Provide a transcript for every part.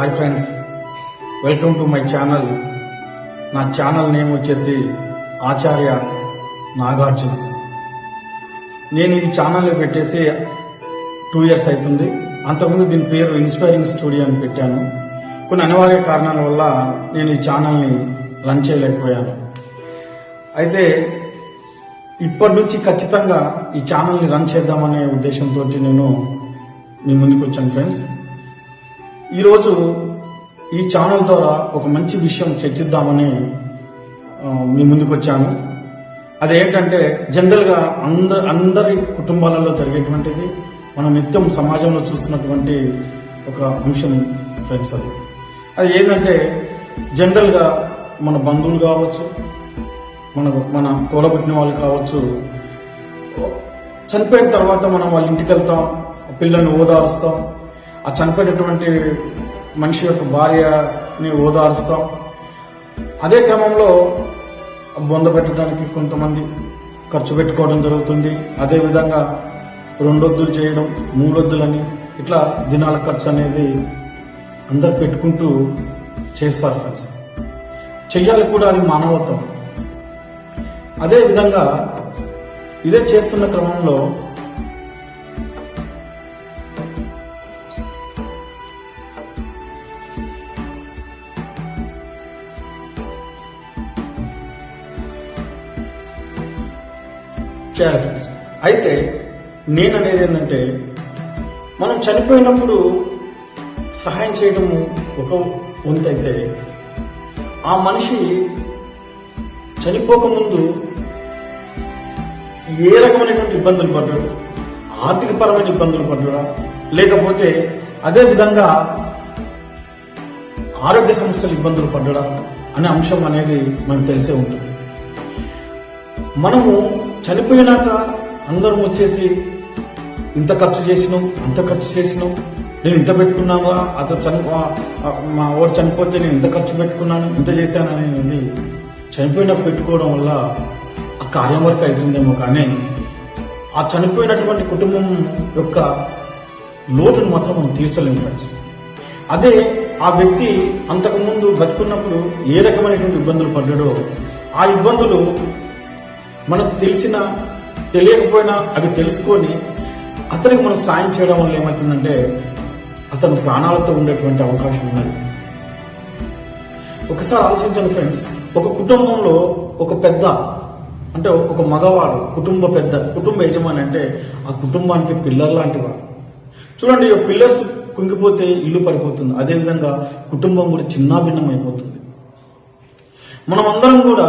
Hi friends welcome to my channel నా channel name వచ్చేసి ఆచార్య నాగార్జున. నేను ఈ ఛానల్ పెట్టేసి టూ ఇయర్స్ అవుతుంది అంతకుముందు దీని పేరు ఇన్స్పైరింగ్ స్టూడియో అని పెట్టాను. కొన్ని అనివార్య కారణాల వల్ల నేను ఈ ఛానల్ని రన్ చేయలేకపోయాను. అయితే ఇప్పటి నుంచి ఖచ్చితంగా ఈ ఛానల్ని రన్ చేద్దామనే ఉద్దేశంతో నేను మీ ముందుకు వచ్చాను ఫ్రెండ్స్ ఈరోజు ఈ ఛానల్ ద్వారా ఒక మంచి విషయం చర్చిద్దామని మీ ముందుకు వచ్చాను అదేంటంటే జనరల్గా అందరి అందరి కుటుంబాలలో జరిగేటువంటిది మనం నిత్యం సమాజంలో చూస్తున్నటువంటి ఒక అంశం ఫ్రెండ్స్ అది. అది ఏంటంటే జనరల్గా మన బంధువులు కావచ్చు మన మన తోడబుట్టిన వాళ్ళు కావచ్చు చనిపోయిన తర్వాత మనం వాళ్ళ ఇంటికి వెళ్తాం పిల్లల్ని ఓదారుస్తాం ఆ చనిపోయినటువంటి మనిషి యొక్క భార్యని ఓదారుస్తాం. అదే క్రమంలో బొంద పెట్టడానికి కొంతమంది ఖర్చు పెట్టుకోవడం జరుగుతుంది. అదేవిధంగా రెండొద్దులు చేయడం మూడొద్దులని ఇట్లా దినాల ఖర్చు అనేది అందరు పెట్టుకుంటూ చేస్తారు ఫ్రెండ్స్. చెయ్యాలి కూడా అది మానవత్వం. అదేవిధంగా ఇదే చేస్తున్న క్రమంలో చేయాలి ఫ్రెండ్స్ అయితే నేను అనేది ఏంటంటే మనం చనిపోయినప్పుడు సహాయం చేయడం ఒక వంతు అయితే ఆ మనిషి చనిపోకముందు ఏ రకమైనటువంటి ఇబ్బందులు పడ్డాడు? ఆర్థికపరమైన ఇబ్బందులు పడ్డా లేకపోతే అదే విధంగా ఆరోగ్య సమస్యలు ఇబ్బందులు పడ్డా అనే అంశం అనేది మనకు తెలిసే ఉంటుంది. మనము చనిపోయినాక అందరం వచ్చేసి ఇంత ఖర్చు చేసినాం అంత ఖర్చు చేసినాం. నేను ఇంత పెట్టుకున్నావా? అతను చని మా వాడు చనిపోతే నేను ఇంత ఖర్చు పెట్టుకున్నాను ఇంత చేశాను అనేది చనిపోయినప్పుడు పెట్టుకోవడం వల్ల ఆ కార్యం వరకు అవుతుందేమో కానీ ఆ చనిపోయినటువంటి కుటుంబం యొక్క లోటును మాత్రం మనం తీర్చలేము ఫ్రెండ్స్ అదే ఆ వ్యక్తి అంతకుముందు బతుకున్నప్పుడు ఏ రకమైనటువంటి ఇబ్బందులు పడ్డాడో ఆ ఇబ్బందులు మనకు తెలిసిన తెలియకపోయినా అవి తెలుసుకొని అతనికి మనం సాయం చేయడం వల్ల ఏమవుతుందంటే అతను ప్రాణాలతో ఉండేటువంటి అవకాశం ఉన్నది. ఒకసారి ఆలోచించండి ఫ్రెండ్స్ ఒక కుటుంబంలో ఒక పెద్ద అంటే ఒక మగవాడు కుటుంబ పెద్ద కుటుంబ యజమాని అంటే ఆ కుటుంబానికి పిల్లర్ లాంటివాడు. చూడండి ఈ పిల్లర్స్ కుంగిపోతే ఇల్లు పడిపోతుంది. అదేవిధంగా కుటుంబం కూడా చిన్నాభిన్నం అయిపోతుంది. మనం అందరం కూడా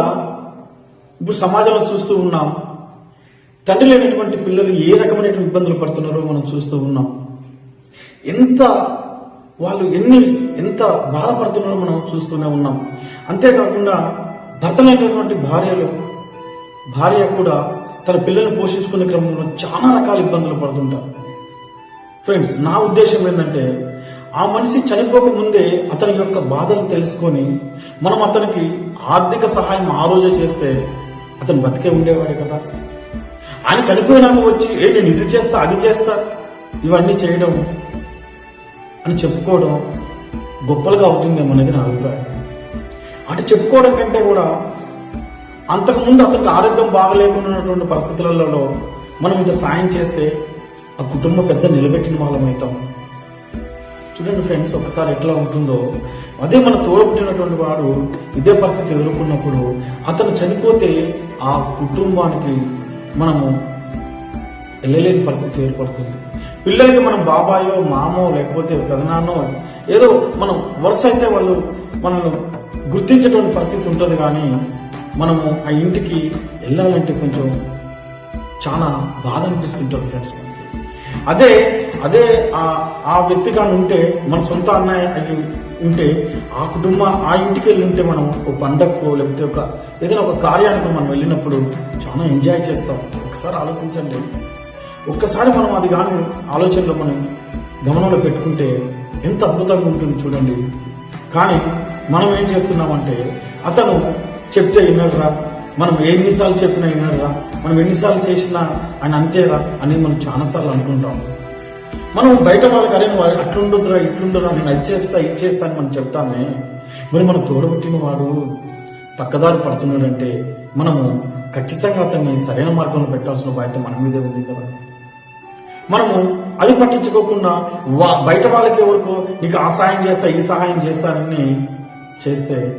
ఇప్పుడు సమాజంలో చూస్తూ ఉన్నాం. తండ్రి లేనటువంటి పిల్లలు ఏ రకమైనటువంటి ఇబ్బందులు పడుతున్నారో మనం చూస్తూ ఉన్నాం. ఎంత వాళ్ళు ఎన్ని ఎంత బాధపడుతున్నారో మనం చూస్తూనే ఉన్నాం. అంతేకాకుండా భర్త లేనటువంటి భార్యలు భార్య కూడా తన పిల్లల్ని పోషించుకునే క్రమంలో చాలా రకాల ఇబ్బందులు పడుతుంటారు. ఫ్రెండ్స్ నా ఉద్దేశం ఏంటంటే ఆ మనిషి చనిపోక ముందే అతని యొక్క బాధలు తెలుసుకొని మనం అతనికి ఆర్థిక సహాయం ఆ రోజే చేస్తే అతను బతికే ఉండేవాడే కదా. ఆయన చనిపోయినాక వచ్చి ఏ నేను ఇది చేస్తా అది చేస్తా ఇవన్నీ చేయడం అని చెప్పుకోవడం గొప్పలుగా అవుతుందేమో అనేది నా అభిప్రాయం. అటు చెప్పుకోవడం కంటే కూడా అంతకుముందు అతనికి ఆరోగ్యం బాగలేకున్నటువంటి పరిస్థితులలో మనం ఇంత సాయం చేస్తే ఆ కుటుంబ పెద్ద నిలబెట్టిన వాళ్ళం అవుతాం. చూడండి ఫ్రెండ్స్ ఒకసారి ఎట్లా ఉంటుందో. అదే మన తోడబుట్టినటువంటి వాడు ఇదే పరిస్థితి ఎదుర్కొన్నప్పుడు అతను చనిపోతే ఆ కుటుంబానికి మనము వెళ్ళలేని పరిస్థితి ఏర్పడుతుంది. పిల్లలకి మనం బాబాయో మామో లేకపోతే పెదనాన్నో ఏదో మనం వరుస అయితే వాళ్ళు మనల్ని గుర్తించేటువంటి పరిస్థితి ఉంటుంది కానీ మనము ఆ ఇంటికి వెళ్ళాలంటే కొంచెం చాలా బాధ అనిపిస్తుంటుంది ఫ్రెండ్స్ మనకి అదే అదే ఆ ఆ వ్యక్తి కానీ ఉంటే మన సొంత అన్నయ్య అయి ఉంటే ఆ కుటుంబ ఆ ఇంటికి వెళ్ళి ఉంటే మనం ఒక పండగకు లేకపోతే ఒక ఏదైనా ఒక కార్యానికి మనం వెళ్ళినప్పుడు చాలా ఎంజాయ్ చేస్తాం. ఒకసారి ఆలోచించండి. ఒక్కసారి మనం అది కానీ ఆలోచనలో మనం గమనంలో పెట్టుకుంటే ఎంత అద్భుతంగా ఉంటుంది చూడండి. కానీ మనం ఏం చేస్తున్నామంటే అతను చెప్తే వినడురా మనం ఎన్నిసార్లు చెప్పినా వినడురా మనం ఎన్నిసార్లు చేసినా ఆయన అంతేరా అని మనం చాలాసార్లు అనుకుంటాం. మనం బయట వాళ్ళకి అరే నువ్వు అట్లుండొద్దురా ఇట్లుండరా నేను అచ్చేస్తా ఇచ్చేస్తా అని మనం చెప్తామే. మరి మనం తోడబుట్టిన వాడు పక్కదారి పడుతున్నాడంటే మనము ఖచ్చితంగా అతన్ని సరైన మార్గంలో పెట్టాల్సిన బాధ్యత మన మీదే ఉంది కదా. మనము అది పట్టించుకోకుండా వా- బయట వాళ్ళకి ఎవరికో నీకు ఆ సహాయం చేస్తా ఈ సహాయం చేస్తానని చేస్తే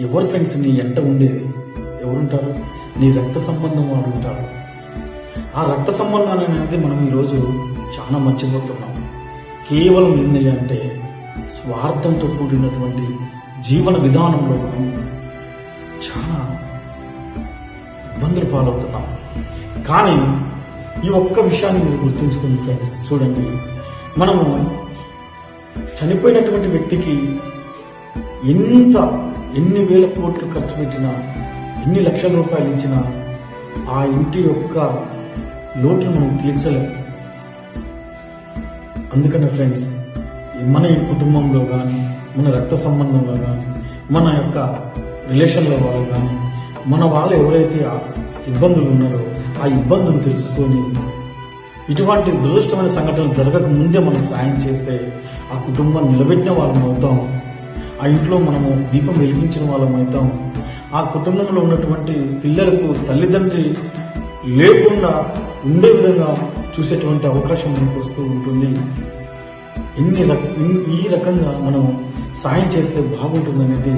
ఎవరు ఫ్రెండ్స్ నీ ఎంట ఉండేది? ఎవరుంటారు? నీ రక్త సంబంధం వాడు ఉంటాడు ఆ రక్త సంబంధాన్ని అనేది మనం ఈరోజు చాలా మర్చిపోతున్నాం. కేవలం ఏంటి అంటే స్వార్థంతో కూడినటువంటి జీవన విధానంలో మనం చాలా ఇబ్బందులు పాలవుతున్నాం. కానీ ఈ ఒక్క విషయాన్ని మీరు గుర్తుంచుకోండి ఫ్రెండ్స్ చూడండి. మనము చనిపోయినటువంటి వ్యక్తికి ఎంత ఎన్ని వేల కోట్లు ఖర్చు పెట్టినా ఎన్ని లక్షల రూపాయలు ఇచ్చిన ఆ ఇంటి యొక్క లోటును మనం తీర్చలేం. అందుకనే ఫ్రెండ్స్ మన కుటుంబంలో కానీ మన రక్త సంబంధంలో కానీ మన యొక్క రిలేషన్లో వాళ్ళు కానీ మన వాళ్ళు ఎవరైతే ఆ ఇబ్బందులు ఉన్నారో ఆ ఇబ్బందులు తెలుసుకొని ఇటువంటి దురదృష్టమైన సంఘటనలు జరగక ముందే మనం సాయం చేస్తే ఆ కుటుంబాన్ని నిలబెట్టిన వాళ్ళం అవుతాం. ఆ ఇంట్లో మనము దీపం వెలిగించిన వాళ్ళం అవుతాం. ఆ కుటుంబంలో ఉన్నటువంటి పిల్లలకు తల్లిదండ్రి లేకుండా ఉండే విధంగా చూసేటువంటి అవకాశం మనకు వస్తూ ఉంటుంది. ఇన్ని రక ఈ రకంగా మనం సాయం చేస్తే బాగుంటుంది అనేది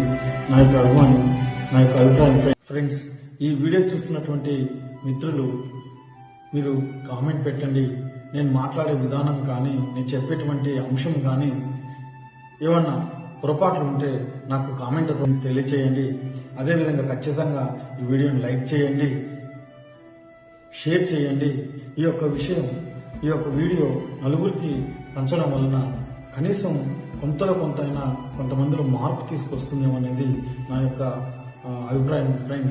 నా యొక్క అభిమానం నా యొక్క అభిప్రాయం ఫ్రెండ్స్. ఈ వీడియో చూస్తున్నటువంటి మిత్రులు మీరు కామెంట్ పెట్టండి. నేను మాట్లాడే విధానం కానీ నేను చెప్పేటువంటి అంశం కానీ ఏమన్నా పొరపాట్లు ఉంటే నాకు కామెంట్ తెలియచేయండి. అదేవిధంగా ఖచ్చితంగా ఈ వీడియోని లైక్ చేయండి. షేర్ చేయండి. ఈ యొక్క విషయం ఈ యొక్క వీడియో నలుగురికి పంచడం వలన కనీసం కొంతలో కొంత అయినా కొంతమందిలో మార్పు తీసుకొస్తుందేమో అనేది నా యొక్క అభిప్రాయం ఫ్రెండ్స్